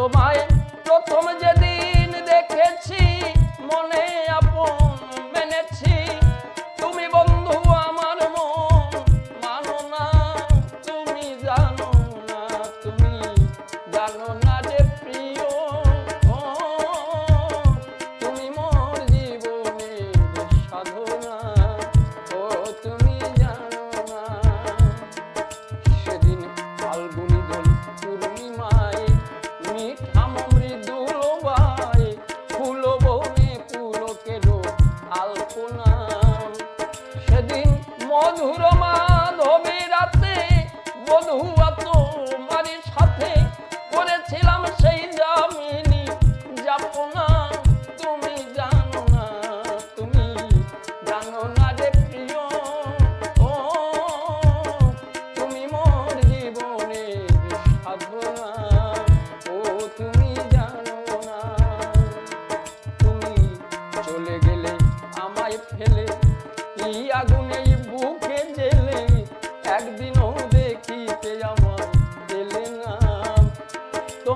তোমায় প্রথম যেদিন দেখেছি মনে আপন মেনেছি। মধুরমা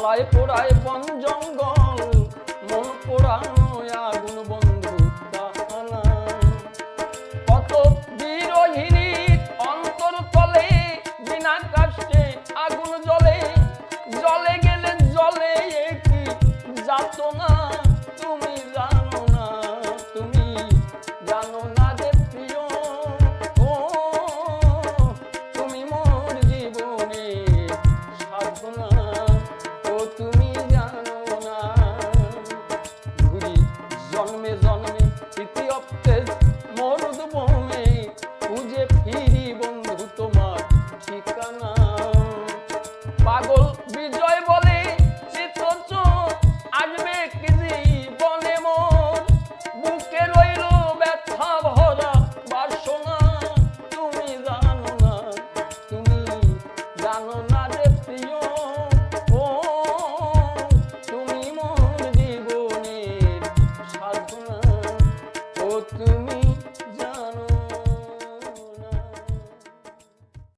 জ্বালায় পোড়ায় বন জঙ্গল। look